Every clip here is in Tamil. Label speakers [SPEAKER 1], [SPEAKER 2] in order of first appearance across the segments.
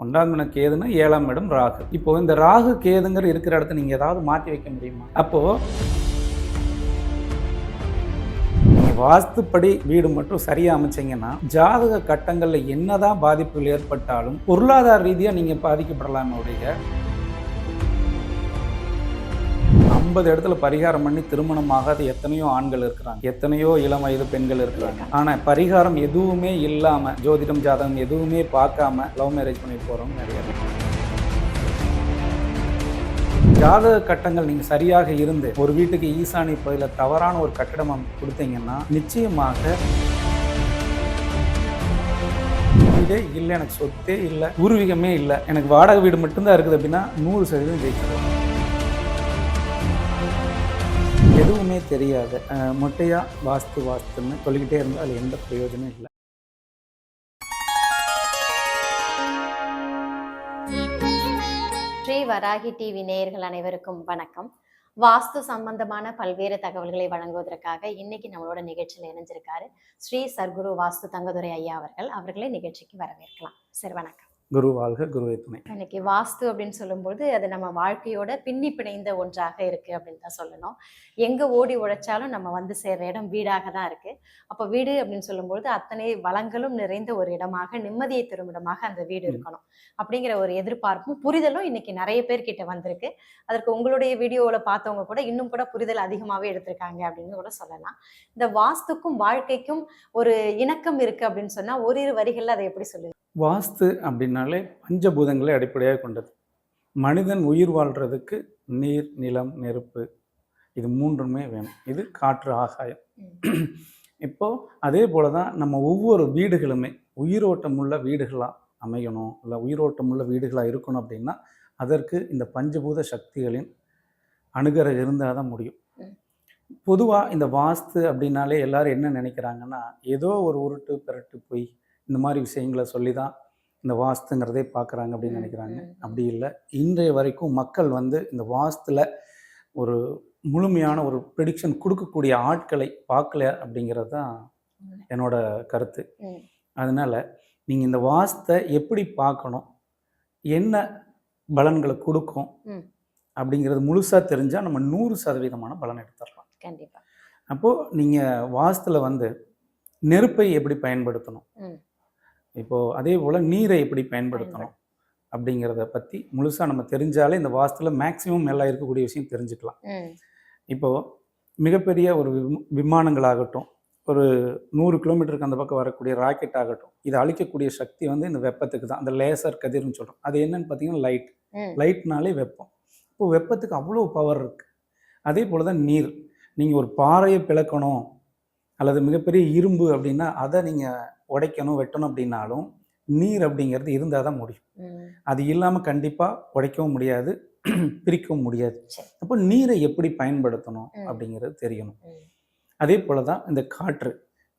[SPEAKER 1] ஒன்றாம் இடம் கேதுன்னா ஏழாம் இடம் ராகு. இப்போ இந்த ராகு கேதுங்கிற இருக்கிற இடத்த நீங்க ஏதாவது மாற்றி வைக்க முடியுமா? அப்போ வாஸ்துப்படி வீடு மட்டும் சரியா அமைச்சீங்கன்னா ஜாதக கட்டங்கள்ல என்னதான் பாதிப்புகள் ஏற்பட்டாலும் பொருளாதார ரீதியா நீங்க பாதிக்கப்படலாமே உடைய ஐம்பது இடத்துல பரிகாரம் பண்ணி திருமணம் ஆகாத எத்தனையோ ஆண்கள் இருக்கிறாங்க. எத்தனையோ இளம் வயது பெண்கள் இருக்கிறாங்க. ஆனா பரிகாரம் எதுவுமே இல்லாம ஜோதிடம் ஜாதகம் எதுவுமே பார்க்காம லவ் மேரேஜ் பண்ணி போறவங்க நிறைய ஜாதக கட்டங்கள் நீங்க சரியாக இருந்து ஒரு வீட்டுக்கு ஈசானி பகுதியில் தவறான ஒரு கட்டிடம் கொடுத்தீங்கன்னா நிச்சயமாக வீடே இல்லை எனக்கு சொத்தே இல்லை பூர்வீகமே இல்லை. எனக்கு வாடகை வீடு மட்டும்தான் இருக்குது அப்படின்னா நூறு சதவீதம் ஜெயிச்சிடும் எதுவுமே தெரியாது அஹ் வாஸ்து வாஸ்துன்னு சொல்லிக்கிட்டே இருந்தால் எந்த பிரயோஜனம் இல்லை.
[SPEAKER 2] ஸ்ரீ வராகி டிவி நேயர்கள் அனைவருக்கும் வணக்கம். வாஸ்து சம்பந்தமான பல்வேறு தகவல்களை வழங்குவதற்காக இன்னைக்கு நம்மளோட நிகழ்ச்சியில் இணைஞ்சிருக்காரு ஸ்ரீ சர்க்குரு வாஸ்து தங்கதுரை ஐயா அவர்கள். அவர்களை நிகழ்ச்சிக்கு வரவேற்கலாம். சரி வணக்கம்.
[SPEAKER 1] குரு வாழ்க குருவை துணை.
[SPEAKER 2] இன்னைக்கு வாஸ்து அப்படின்னு சொல்லும்போது அது நம்ம வாழ்க்கையோட பின்னி பிணைந்த ஒன்றாக இருக்கு அப்படின்னு தான் சொல்லணும். எங்க ஓடி உழைச்சாலும் நம்ம வந்து சேர்ற இடம் வீடாக தான் இருக்கு. அப்போ வீடு அப்படின்னு சொல்லும்போது அத்தனை வளங்களும் நிறைந்த ஒரு இடமாக நிம்மதியை தரும் இடமாக அந்த வீடு. இருக்கணும். அப்படிங்கிற ஒரு எதிர்பார்ப்பும் புரிதலும் இன்னைக்கு நிறைய பேர்கிட்ட வந்திருக்கு. அதற்கு உங்களுடைய வீடியோவில் பார்த்தவங்க கூட இன்னும் கூட புரிதல் அதிகமாகவே எடுத்திருக்காங்க அப்படின்னு கூட சொல்லலாம். இந்த வாஸ்துக்கும் வாழ்க்கைக்கும் ஒரு இணக்கம் இருக்கு அப்படின்னு சொன்னா ஓரிரு வரிகள்ல அதை எப்படி சொல்லுங்க
[SPEAKER 1] வாஸ்து அப்படின்னாலே பஞ்சபூதங்களை அடிப்படையாக கொண்டது. மனிதன் உயிர் வாழ்றதுக்கு நீர் நிலம் நெருப்பு இது மூன்றுமே வேணும். இது காற்று ஆகாயம். இப்போது அதே போல தான் நம்ம ஒவ்வொரு வீடுகளுமே உயிரோட்டமுள்ள வீடுகளாக அமையணும் இல்லை உயிரோட்டமுள்ள வீடுகளாக இருக்கணும் அப்படின்னா அதற்கு இந்த பஞ்சபூத சக்திகளின் அணுகரம் இருந்தால் தான் முடியும். பொதுவாக இந்த வாஸ்து அப்படின்னாலே எல்லாரும் என்ன நினைக்கிறாங்கன்னா ஏதோ ஒரு உருட்டு பிரட்டு போய் இந்த மாதிரி விஷயங்களை சொல்லி தான் இந்த வாஸ்துங்கிறதே பார்க்குறாங்க அப்படின்னு நினைக்கிறாங்க. அப்படி இல்லை இன்றைய வரைக்கும் மக்கள் வந்து இந்த வாஸ்துல ஒரு முழுமையான ஒரு ப்ரிடிக்ஷன் கொடுக்கக்கூடிய ஆட்களை பார்க்கல அப்படிங்கிறது தான். என்னோட கருத்து. அதனால நீங்கள் இந்த வாஸ்தை எப்படி பார்க்கணும் என்ன பலன்களை கொடுக்கும். அப்படிங்கிறது முழுசாக தெரிஞ்சால் நம்ம நூறு சதவீதமான பலன் எடுத்துடலாம்
[SPEAKER 2] கண்டிப்பா
[SPEAKER 1] அப்போது நீங்கள் வாஸ்துல வந்து நெருப்பை எப்படி பயன்படுத்தணும். இப்போது அதே போல் நீரை எப்படி பயன்படுத்தணும் அப்படிங்கிறத பற்றி முழுசாக நம்ம தெரிஞ்சாலே இந்த வாஸ்துல மேக்ஸிமம் எல்லாம் இருக்கக்கூடிய விஷயம் தெரிஞ்சுக்கலாம். இப்போது மிகப்பெரிய ஒரு விம்- விமானங்களாகட்டும் ஒரு நூறு கிலோமீட்டருக்கு அந்த பக்கம் வரக்கூடிய ராக்கெட் ஆகட்டும் இதை அழிக்கக்கூடிய சக்தி வந்து இந்த வெப்பத்துக்கு தான் அந்த லேசர் கதிர்னு சொல்கிறோம் அது என்னன்னு பார்த்தீங்கன்னா லைட். லைட்னாலே வெப்பம். இப்போ வெப்பத்துக்கு அவ்வளோ பவர் இருக்குது அதே போல் தான் நீர். நீங்கள் ஒரு பாறையை பிளக்கணும் அல்லது மிகப்பெரிய இரும்பு அப்படின்னா அதை நீங்கள் உடைக்கணும் வெட்டணும் அப்படின்னாலும் நீர் அப்படிங்கிறது இருந்தால் தான் முடியும். அது இல்லாமல் கண்டிப்பாக உடைக்கவும் முடியாது பிரிக்கவும் முடியாது. அப்போ நீரை எப்படி பயன்படுத்தணும். அப்படிங்கிறது தெரியணும். அதே போல தான் இந்த காற்று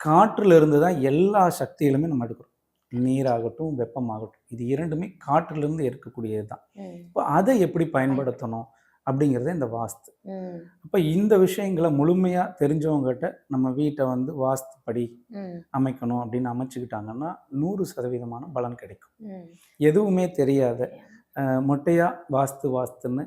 [SPEAKER 1] காற்றுல இருந்து தான் எல்லா சக்திகளுமே நம்ம எடுக்கிறோம் நீராகட்டும் வெப்பமாகட்டும் இது இரண்டுமே காற்றிலிருந்து இருக்கக்கூடியது தான். இப்போ அதை எப்படி பயன்படுத்தணும் அப்படிங்கிறது இந்த வாஸ்து. அப்போ இந்த விஷயங்களை முழுமையாக தெரிஞ்சவங்ககிட்ட நம்ம வீட்டை வந்து வாஸ்துப்படி
[SPEAKER 2] ம்.
[SPEAKER 1] அமைக்கணும் அப்படின்னு அமைச்சுக்கிட்டாங்கன்னா நூறு சதவீதமான பலன் கிடைக்கும். எதுவுமே தெரியாத அஹ், மொட்டையா வாஸ்து வாஸ்துன்னு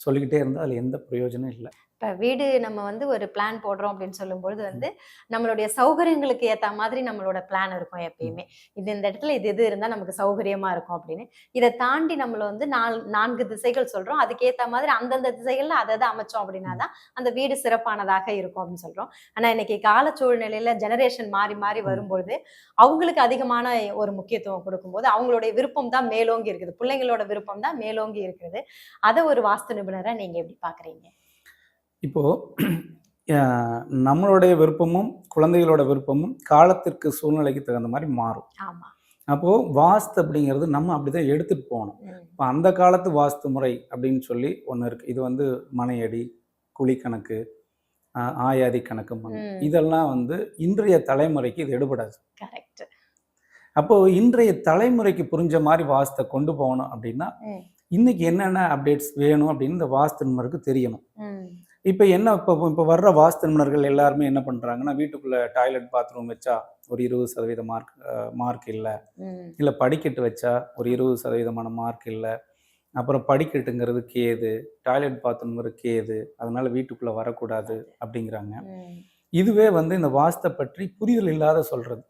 [SPEAKER 1] சொல்லிக்கிட்டே இருந்தால் அதில் எந்த பிரயோஜனம் இல்லை
[SPEAKER 2] இப்ப வீடு நம்ம வந்து ஒரு பிளான் போடுறோம் அப்படின்னு சொல்லும்பொழுது வந்து நம்மளுடைய சௌகரியங்களுக்கு ஏத்த மாதிரி நம்மளோட பிளான் இருக்கும் எப்பயுமே. இது இந்த இடத்துல இது இது இருந்தா நமக்கு சௌகரியமா இருக்கும் அப்படின்னு. இதை தாண்டி நம்மள வந்து நால் நான்கு திசைகள் சொல்றோம். அதுக்கு ஏத்த மாதிரி அந்தந்த திசைகள்ல அதை அதை அமைச்சோம் அப்படின்னா தான் அந்த வீடு சிறப்பானதாக இருக்கும் அப்படின்னு சொல்றோம். ஆனா இன்னைக்கு கால சூழ்நிலையில ஜெனரேஷன் மாறி மாறி. வரும்பொழுது அவங்களுக்கு அதிகமான ஒரு முக்கியத்துவம் கொடுக்கும்போது அவங்களுடைய விருப்பம் தான் மேலோங்கி இருக்குது. பிள்ளைங்களோட விருப்பம் தான் மேலோங்கி இருக்குது. அதை ஒரு வாஸ்து நிபுணரா நீங்க எப்படி பாக்குறீங்க?
[SPEAKER 1] இப்போது நம்மளுடைய விருப்பமும் குழந்தைகளோட விருப்பமும் காலத்திற்கு சூழ்நிலைக்கு தகுந்த மாதிரி மாறும். அப்போது வாஸ்து அப்படிங்கிறது நம்ம அப்படி தான் எடுத்துகிட்டு போகணும். இப்போ அந்த காலத்து வாஸ்து முறை அப்படின்னு சொல்லி ஒன்று இருக்குது இது வந்து மனையடி குழி கணக்கு ஆயாதி கணக்கு. இதெல்லாம் வந்து இன்றைய தலைமுறைக்கு இது எடுபடாது.
[SPEAKER 2] கரெக்ட்.
[SPEAKER 1] அப்போது இன்றைய தலைமுறைக்கு புரிஞ்ச மாதிரி வாஸ்தை கொண்டு போகணும் அப்படின்னா. இன்னைக்கு என்னென்ன அப்டேட்ஸ் வேணும் அப்படின்னு இந்த வாஸ்து நிபுணருக்கு தெரியணும். இப்போ என்ன இப்போ இப்போ வர்ற வாஸ்து நிபுணர்கள் எல்லாருமே என்ன பண்ணுறாங்கன்னா வீட்டுக்குள்ளே டாய்லெட் பாத்ரூம் வச்சா ஒரு இருபது சதவீத மார்க் மார்க் இல்லை இல்லை படிக்கட்டு வச்சா ஒரு இருபது சதவீதமான மார்க் இல்லை அப்புறம் படிக்கட்டுங்கிறது கேது டாய்லெட் பாத்ரூம்ங்கிறது கேது அதனால வீட்டுக்குள்ளே வரக்கூடாது அப்படிங்கிறாங்க. இதுவே வந்து இந்த வாஸ்தை பற்றி புரிதல் இல்லாத சொல்கிறது.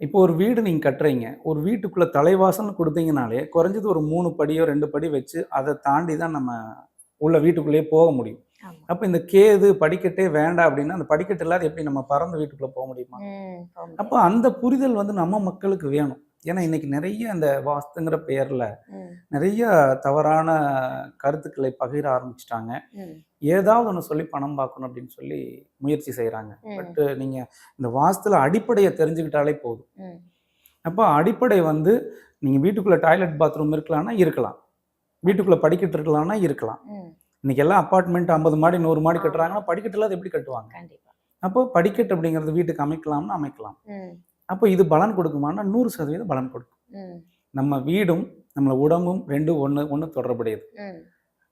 [SPEAKER 1] இப்போ ஒரு வீடு நீங்கள் கட்டுறீங்க ஒரு வீட்டுக்குள்ளே தலைவாசல்னு கொடுத்தீங்கனாலே குறைஞ்சது ஒரு மூணு படியோ ரெண்டு படி வச்சு அதை தாண்டி தான் நம்ம உள்ள வீட்டுக்குள்ளேயே போக முடியும். அப்போ இந்த கேது படிக்கட்டே வேண்டாம் அப்படின்னா அந்த படிக்கட்டு இல்லாத எப்படி நம்ம பறந்து வீட்டுக்குள்ளே போக முடியுமா. அப்போ அந்த புரிதல் வந்து நம்ம மக்களுக்கு வேணும். ஏன்னா இன்னைக்கு நிறைய அந்த வாஸ்துங்கிற பெயரில் நிறைய தவறான கருத்துக்களை பகிர ஆரம்பிச்சிட்டாங்க. ஏதாவது ஒன்று சொல்லி பணம் பார்க்கணும் அப்படின்னு சொல்லி முயற்சி செய்கிறாங்க
[SPEAKER 2] ம்,
[SPEAKER 1] பட் நீங்கள் இந்த வாஸ்துல அடிப்படையை தெரிஞ்சுக்கிட்டாலே போதும். அப்போ அடிப்படை வந்து நீங்கள் வீட்டுக்குள்ளே டாய்லெட் பாத்ரூம் இருக்கலாம்னா இருக்கலாம். வீட்டுக்குள்ளே படிக்கட்டு இருக்கலாம்னா இருக்கலாம். இன்னைக்கு எல்லாம் அப்பார்ட்மெண்ட் ஐம்பது மாடி நூறு மாடி கட்டுறாங்கன்னா படிக்கட்டு இல்லாத எப்படி கட்டுவாங்க?
[SPEAKER 2] கண்டிப்பா.
[SPEAKER 1] அப்போ படிக்கட்டு அப்படிங்கிறது வீட்டுக்கு அமைக்கலாம்னா அமைக்கலாம். அப்போ இது பலன் கொடுக்குமானா நூறு சதவீதம் பலன் கொடுக்கும். நம்ம வீடும் நம்ம உடம்பும் ரெண்டும் ஒன்று ஒன்று தொடர்புடையது.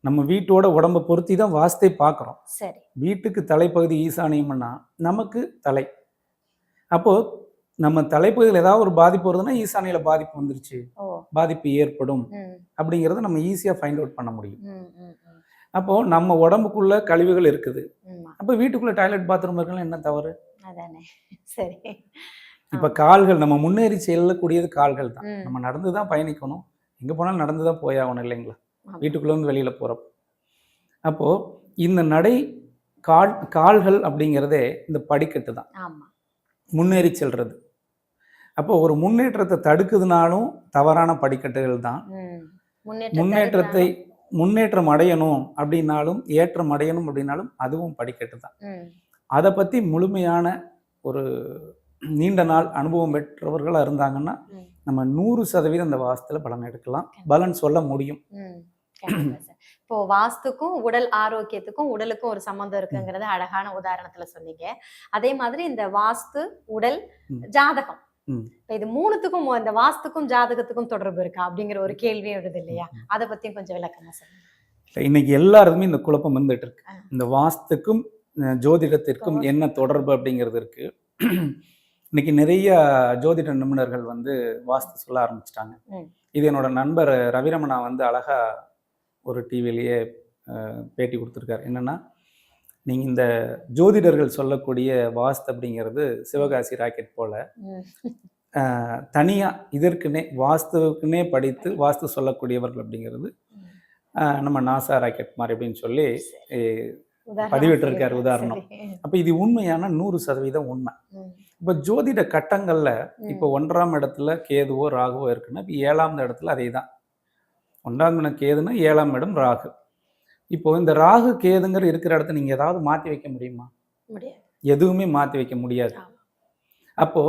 [SPEAKER 1] நம்ம வீட்டோட உடம்பை பொருத்தி தான் வாஸ்தை பார்க்குறோம்.
[SPEAKER 2] சரி.
[SPEAKER 1] வீட்டுக்கு தலைப்பகுதி ஈசானியம்னா நமக்கு தலை. அப்போ நம்ம தலைப்பகுதியில் ஏதாவது ஒரு பாதிப்பு வருதுன்னா ஈசானியில் பாதிப்பு வந்துருச்சு. பாதிப்பு ஏற்படும். அப்படிங்கிறத நம்ம ஈஸியாக ஃபைண்ட் அவுட் பண்ண முடியும்.
[SPEAKER 2] ம், ம், ம்.
[SPEAKER 1] அப்போ நம்ம உடம்புக்குள்ள கழிவுகள் இருக்குது. அப்போ வீட்டுக்குள்ள டாய்லெட் பாத்ரூம் இருக்கலாம் என்ன தவறு?
[SPEAKER 2] அதானே. சரி.
[SPEAKER 1] இப்போ கால்கள் நம்ம முன்னேறி செல்லக்கூடியது கால்கள் தான். நம்ம நடந்து தான் பயணிக்கணும். எங்கே போனாலும் நடந்து தான் போயாகணும் இல்லைங்களா. வீட்டுக்குள்ள இருந்து வெளியில் போகிறப்போ அப்போது இந்த நடை கால் கால்கள் அப்படிங்கிறதே இந்த படிக்கட்டு தான். முன்னேறி செல்றது. அப்போ ஒரு முன்னேற்றத்தை தடுக்குதுனாலும் தவறான படிக்கட்டுகள் தான்.
[SPEAKER 2] முன்னேற்றத்தை.
[SPEAKER 1] முன்னேற்றம் அடையணும் அப்படின்னாலும் ஏற்றம் அடையணும் அப்படின்னாலும் அதுவும் படிக்கட்டு தான் அதை பற்றி முழுமையான ஒரு நீண்ட நாள் அனுபவம் பெற்றவர்களாக இருந்தாங்கன்னா நம்ம நூறு சதவீதம் இந்த வாஸ்துல பலன் எடுக்கலாம். பலன் சொல்ல முடியும்.
[SPEAKER 2] இப்போ வாஸ்துக்கும் உடல் ஆரோக்கியத்துக்கும் உடலுக்கும் ஒரு சம்மந்தம் இருக்குங்கிறத அழகான உதாரணத்துல சொன்னீங்க. அதே மாதிரி இந்த வாஸ்து உடல். ஜாதகம். இப்ப இது மூணுத்துக்கும் இந்த வாஸ்துக்கும் ஜாதகத்துக்கும் தொடர்பு இருக்கா? அப்படிங்கிற ஒரு கேள்வியும் வருது இல்லையா? அதை பத்தியும் கொஞ்சம் விளக்கமா சொல்லுங்க.
[SPEAKER 1] இல்லை, இன்னைக்கு எல்லாருக்குமே இந்த குழப்பம் வந்துட்டு இருக்கு. இந்த வாஸ்துக்கும் ஜோதிடத்திற்கும். என்ன தொடர்பு அப்படிங்கிறது இருக்கு. இன்னைக்கு நிறைய ஜோதிட நிபுணர்கள் வந்து வாஸ்து சொல்ல ஆரம்பிச்சிட்டாங்க. இது என்னோட நண்பர் ரவிரமணா வந்து அழகா ஒரு டிவிலேயே பேட்டி கொடுத்துருக்காரு. என்னன்னா நீங்க இந்த ஜோதிடர்கள் சொல்லக்கூடிய வாஸ்து அப்படிங்கிறது சிவகாசி ராக்கெட் போல.
[SPEAKER 2] ம்,
[SPEAKER 1] அஹ், தனியா இதற்குனே வாஸ்துவுக்குன்னே படித்து வாஸ்து சொல்லக்கூடியவர்கள் அப்படிங்கிறது நம்ம நாசா ராக்கெட் மாதிரி அப்படின்னு சொல்லி பதிவிட்டிருக்காரு. உதாரணம். அப்ப இது உண்மையான நூறு சதவீதம் உண்மை. இப்போ ஜோதிட கட்டங்கள்ல. இப்போ ஒன்றாம் இடத்துல கேதுவோ ராகுவோ இருக்குன்னா இப்போ ஏழாம் இடத்துல அதே தான் ஒன்றாம் இடம் கேதுன்னா ஏழாம் இடம் ராகு. இப்போ இந்த ராகு கேதுங்கிற இருக்கிற இடத்த நீங்க ஏதாவது மாத்தி வைக்க முடியுமா?
[SPEAKER 2] முடியாது.
[SPEAKER 1] எதுவுமே மாத்தி வைக்க முடியாது. அப்போ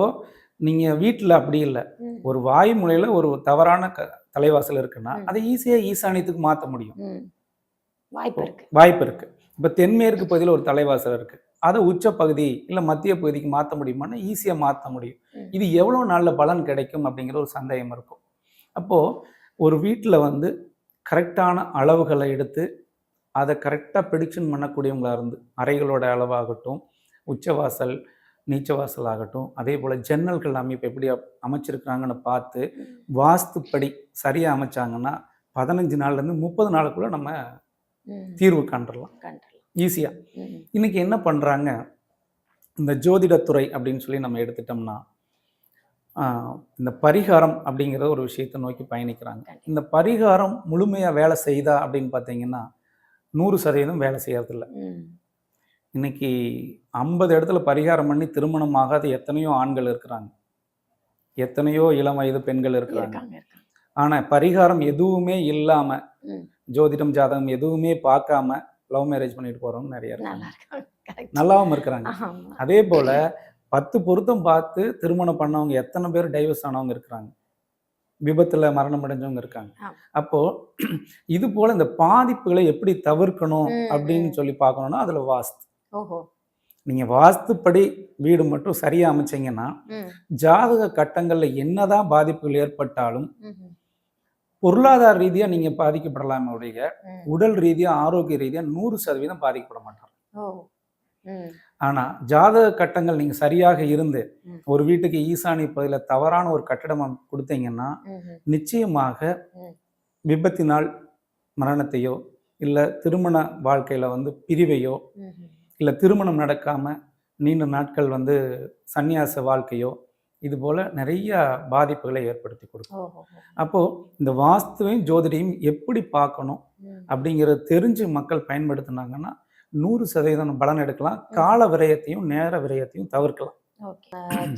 [SPEAKER 1] நீங்க வீட்டில் அப்படி இல்லை. ஒரு வாய்மொழியில ஒரு தவறான க தலைவாசல் இருக்குன்னா. அதை ஈஸியா ஈசானியத்துக்கு மாற்ற முடியும்.
[SPEAKER 2] வாய்ப்பு இருக்கு.
[SPEAKER 1] வாய்ப்பு இருக்கு. இப்போ தென்மேற்கு பகுதியில் ஒரு தலைவாசல் இருக்கு. அதை உச்ச பகுதி இல்லை மத்திய பகுதிக்கு மாற்ற முடியுமான்னா ஈஸியாக மாற்ற முடியும். இது எவ்வளோ நாளில் பலன் கிடைக்கும் அப்படிங்கிற ஒரு சந்தேகம் இருக்கும். அப்போது ஒரு வீட்டில் வந்து கரெக்டான அளவுகளை எடுத்து அதை கரெக்டாக ப்ரிடிக்ஷன் பண்ணக்கூடியவங்களா இருந்து அறைகளோட அளவாகட்டும் உச்சவாசல் நீச்சவாசல் ஆகட்டும் அதே போல் ஜன்னல்கள் அமைப்பு எப்படி அமைச்சிருக்கிறாங்கன்னு பார்த்து. வாஸ்துப்படி சரியாக அமைச்சாங்கன்னா பதினஞ்சு நாள்லேருந்து முப்பது நாளுக்குள்ளே நம்ம. தீர்வு காண்றலாம்
[SPEAKER 2] கண்டலாம்.
[SPEAKER 1] ஈஸியாக
[SPEAKER 2] ம்,
[SPEAKER 1] இன்னைக்கு என்ன பண்ணுறாங்க இந்த ஜோதிடத்துறை அப்படின்னு சொல்லி நம்ம எடுத்துட்டோம்னா இந்த பரிகாரம் அப்படிங்கிற ஒரு விஷயத்தை நோக்கி பயணிக்கிறாங்க. இந்த பரிகாரம் முழுமையாக வேலை செய்தா அப்படின்னு பார்த்தீங்கன்னா நூறு சதவீதம் வேலை செய்யறதில்ல. இன்னைக்கு ஐம்பது இடத்துல பரிகாரம் பண்ணி திருமணம் ஆகாத எத்தனையோ ஆண்கள் இருக்கிறாங்க எத்தனையோ இளம் வயது பெண்கள் இருக்கிறாங்க ஆனால் பரிகாரம் எதுவுமே இல்லாமல்
[SPEAKER 2] ம்.
[SPEAKER 1] ஜோதிடம் ஜாதகம் எதுவுமே பார்க்காம லவ் மேரேஜ் பண்ணிட்டு போகிறவங்க நிறைய இருக்காங்க. நல்லாவும் இருக்கிறாங்க. அதே போல பத்து பொருத்தம் பார்த்து திருமணம் பண்ணவங்க எத்தனை பேர் டைவர்ஸ் ஆனவங்க இருக்கிறாங்க விபத்துல மரணம் அடைஞ்சவங்க இருக்காங்க. அப்போ இது போல இந்த பாதிப்புகளை எப்படி தவிர்க்கணும் அப்படின்னு. சொல்லி பார்க்கணும்னா அதுல வாஸ்து நீங்க வாஸ்துப்படி வீடு மட்டும் சரியா அமைச்சீங்கன்னா ஜாதக கட்டங்கள்ல என்னதான் பாதிப்புகள் ஏற்பட்டாலும். பொருளாதார ரீதியா நீங்க பாதிக்கப்படலாமே
[SPEAKER 2] ம்.
[SPEAKER 1] உடல் ரீதியா ஆரோக்கிய ரீதியா நூறு சதவீதம் பாதிக்கப்பட மாட்டாங்க
[SPEAKER 2] ஓ ம்
[SPEAKER 1] ஆனா ஜாதக கட்டங்கள் நீங்க சரியாக இருந்து. ஒரு வீட்டுக்கு ஈசானி பகுதியில தவறான ஒரு கட்டிடம் கொடுத்தீங்கன்னா. நிச்சயமாக. விபத்தினால் மரணத்தையோ இல்ல திருமண வாழ்க்கையில வந்து பிரிவையோ. இல்ல திருமணம் நடக்காம நீண்ட நாட்கள் வந்து சந்நியாச வாழ்க்கையோ இது போல நிறைய பாதிப்புகளை ஏற்படுத்தி கொடுக்கும்
[SPEAKER 2] ஓஹோ
[SPEAKER 1] அப்போ இந்த வாஸ்துவையும் ஜோதிடையும் எப்படி பார்க்கணும். அப்படிங்கிறத தெரிஞ்சு மக்கள் பயன்படுத்தினாங்கன்னா நூறு சதவீதம் பலன் எடுக்கலாம். கால விரயத்தையும் நேர விரயத்தையும் தவிர்க்கலாம்.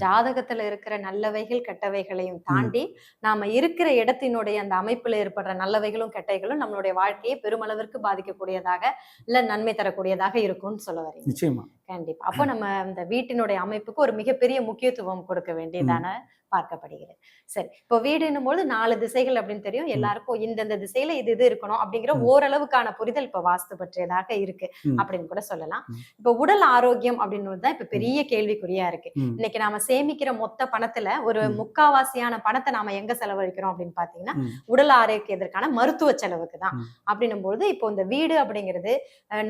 [SPEAKER 2] ஜாதகத்துல இருக்கிற நல்லவைகள் கெட்டவைகளையும் தாண்டி நாம இருக்கிற இடத்தினுடைய அந்த அமைப்புல ஏற்படுற நல்லவைகளும் கெட்டைகளும் நம்மளுடைய வாழ்க்கையை பெருமளவிற்கு பாதிக்கக்கூடியதாக இல்ல நன்மை தரக்கூடியதாக இருக்கும்னு சொல்ல வரீங்க.
[SPEAKER 1] நிச்சயமா.
[SPEAKER 2] கண்டிப்பா. அப்போ நம்ம இந்த வீட்டினுடைய அமைப்புக்கு ஒரு மிகப்பெரிய முக்கியத்துவம் கொடுக்க வேண்டியதான பார்க்கப்படுகிறது சரி இப்போ வீடுன்னும் போது நாலு திசைகள் அப்படின்னு தெரியும் எல்லாருக்கும் இந்தந்த திசையில இது இது இருக்கணும் அப்படிங்கிற. ஓரளவுக்கான புரிதல் இப்ப வாஸ்து பற்றியதாக இருக்கு. அப்படின்னு கூட சொல்லலாம். இப்போ உடல் ஆரோக்கியம் அப்படின்னு தான் இப்ப பெரிய கேள்விக்குறியா இருக்கு. இன்னைக்கு நாம சேமிக்கிற மொத்த பணத்துல ஒரு. முக்காவாசியான பணத்தை நாம எங்க செலவழிக்கிறோம் அப்படின்னு பாத்தீங்கன்னா. உடல் ஆரோக்கியத்திற்கான மருத்துவ செலவுக்கு தான். அப்படின்னும் பொழுது இப்போ இந்த வீடு அப்படிங்கிறது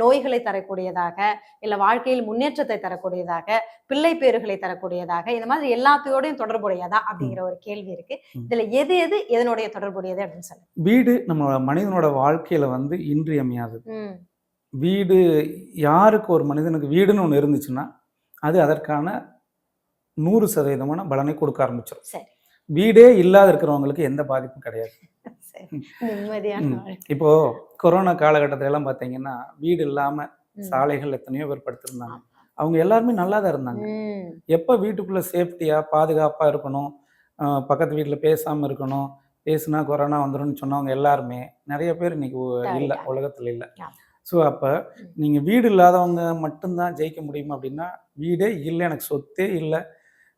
[SPEAKER 2] நோய்களை தரக்கூடியதாக இல்ல வாழ்க்கையில் முன்னேற்றத்தை தரக்கூடியதாக பிள்ளை பேறுகளை தரக்கூடியதாக இந்த மாதிரி எல்லாத்தையோடையும் தொடர்புடையதா அப்படிங்கிற ஒரு கேள்வி இருக்கு. இதுல எது எது எதனுடைய தொடர்புடையது அப்படின்னு சொல்லுங்க.
[SPEAKER 1] வீடு நம்ம மனிதனோட வாழ்க்கையில வந்து இன்றியமையாதது.
[SPEAKER 2] ம்.
[SPEAKER 1] வீடு யாருக்கு ஒரு மனிதனுக்கு வீடுன்னு ஒன்று இருந்துச்சுன்னா அது அதற்கான நூறு சதவீதமான பலனை கொடுக்க ஆரம்பிச்சிடும் வீடே இல்லாத இருக்கிறவங்களுக்கு எந்த பாதிப்பும் கிடையாது. இப்போ கொரோனா காலகட்டத்துல எல்லாம் பார்த்தீங்கன்னா வீடு இல்லாம. சாலைகள் எத்தனையோ பேர் படுத்திருந்தாங்க. அவங்க எல்லாருமே நல்லா தான் இருந்தாங்க எப்போ வீட்டுக்குள்ள சேஃப்டியா பாதுகாப்பா இருக்கணும்? பக்கத்து வீட்டில் பேசாம இருக்கணும். பேசுனா கொரோனா வந்துரும்னு சொன்னவங்க எல்லாருமே நிறைய பேர் இன்னைக்கு இல்ல. உலகத்துல இல்ல. ஸோ அப்ப
[SPEAKER 2] ம்.
[SPEAKER 1] நீங்க வீடு இல்லாதவங்க மட்டும்தான் ஜெயிக்க முடியுமா அப்படின்னா வீடே இல்லை எனக்கு சொத்தே இல்லை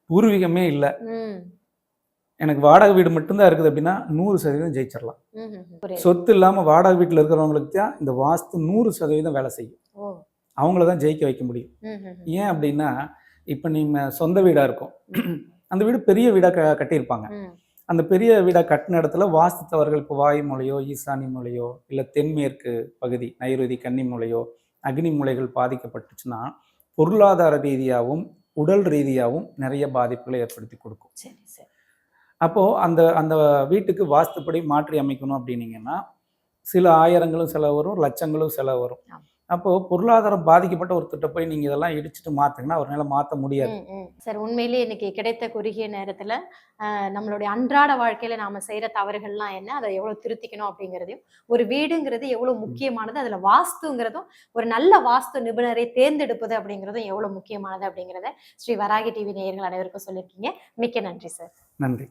[SPEAKER 1] பூர்வீகமே இல்லை. எனக்கு வாடகை வீடு மட்டும்தான் இருக்குது அப்படின்னா நூறு சதவீதம் ஜெயிச்சிடலாம் சொத்து இல்லாம வாடகை வீட்டில் இருக்கிறவங்களுக்கு தான் இந்த வாஸ்து நூறு சதவீதம் வேலை செய்யும். அவங்கள தான் ஜெயிக்க வைக்க முடியும். ஏன் அப்படின்னா இப்போ நீங்க சொந்த வீடா இருக்கும். அந்த வீடு பெரிய வீடா க கட்டியிருப்பாங்க. அந்த பெரிய வீடை கட்டின இடத்துல வாஸ்து தவறுகள் இப்போ வாயு மூலையோ ஈசானி மூலையோ இல்லை தென்மேற்கு பகுதி நைருதி கன்னி மூலையோ அக்னி மூலைகள் பாதிக்கப்பட்டுச்சுன்னா பொருளாதார ரீதியாகவும் உடல் ரீதியாகவும் நிறைய பாதிப்புகளை ஏற்படுத்தி கொடுக்கும். அப்போது அந்த அந்த வீட்டுக்கு வாஸ்துப்படி மாற்றி அமைக்கணும் அப்படின்னீங்கன்னா சில ஆயிரங்களும் செலவு வரும் லட்சங்களும் செலவு வரும். அப்போது பொருளாதாரம் பாதிக்கப்பட்ட ஒருத்தட்ட போய் நீங்கள் இதெல்லாம் இடிச்சிட்டு மாற்றுங்கன்னா அவரால மாற்ற முடியாது.
[SPEAKER 2] சார் உண்மையிலேயே இன்னைக்கு கிடைத்த குறுகிய நேரத்துல நம்மளுடைய அன்றாட வாழ்க்கையில நாம செய்யற தவறுகள்லாம் என்ன அதை எவ்வளவு திருத்திக்கணும் அப்படிங்கிறதையும் ஒரு வீடுங்கிறது எவ்வளவு முக்கியமானது அதுல வாஸ்துங்கிறதும் ஒரு நல்ல வாஸ்து நிபுணரை தேர்ந்தெடுப்பது அப்படிங்கிறதும் எவ்வளவு முக்கியமானது அப்படிங்கிறத ஸ்ரீ வராகி டிவி நேயர்கள் அனைவருக்கும் சொல்லியிருக்கீங்க. மிக்க நன்றி சார்.
[SPEAKER 1] நன்றி.